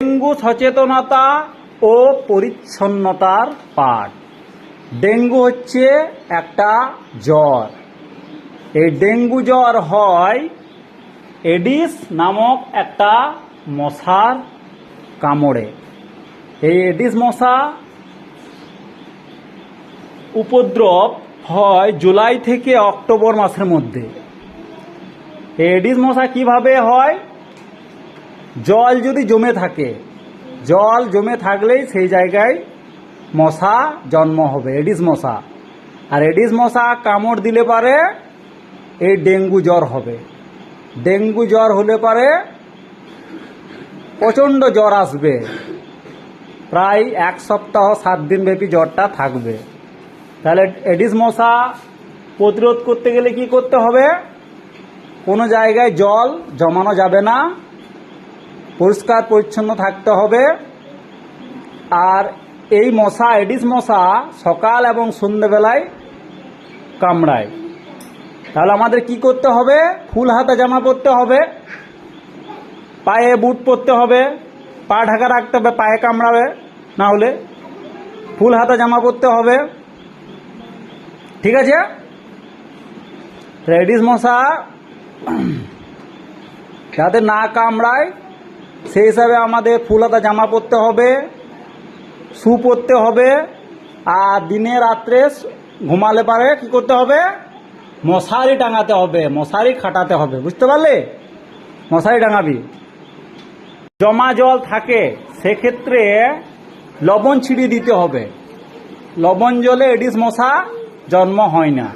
Dengue সচেতনতা ও পরিচ্ছন্নতার পাঠ। ডেঙ্গু হচ্ছে একটা জ্বর। এই ডেঙ্গু জ্বর হয় এডিস নামক একটা মশার কামড়ে। এই এডিস মশা উপদ্রব হয় জুলাই থেকে অক্টোবর মাসের মধ্যে। এডিস মশা কীভাবে হয়? জল যদি জমে থাকে, জল জমে থাকলেই সেই জায়গায় মশা জন্ম হবে, এডিস মশা। আর এডিস মশা কামড় দিলে পারে এই ডেঙ্গু জ্বর হবে। ডেঙ্গু জ্বর হলে পারে প্রচণ্ড জ্বর আসবে। প্রায় এক সপ্তাহ, সাত দিন ব্যাপী জ্বরটা থাকবে। তাহলে এডিস মশা প্রতিরোধ করতে গেলে কি করতে হবে? কোনো জায়গায় জল জমানো যাবে না। পরিষ্কার, পরিচ্ছন্ন থাকতে হবে। আর এই মশা, এডিস মশা সকাল এবং সন্ধ্যেবেলায় কামড়ায়। তাহলে আমাদের কি করতে হবে? ফুল হাতা জামা পরতে হবে, পায়ে বুট পরতে হবে, পা ঢাকা রাখতে হবে, পায়ে কামড়াবে, না হলে ফুল হাতা জামা পরতে হবে। ঠিক আছে? রেডিস মশা যাতে না কামড়ায় সেই হিসাবে আমাদের ফুল হাতা জামা পরতে হবে, শু পরতে হবে, আর দিনে রাত্রে ঘুমালে পারে কি করতে হবে? মশারি টাঙাতে হবে, মশারি খাটাতে হবে, বুঝতে পারলে? মশারি টাঙাবি। জমা জল থাকে, সেক্ষেত্রে লবণ ছিটিয়ে দিতে হবে। লবণ জলে এডিস মশা জন্ম হয় না।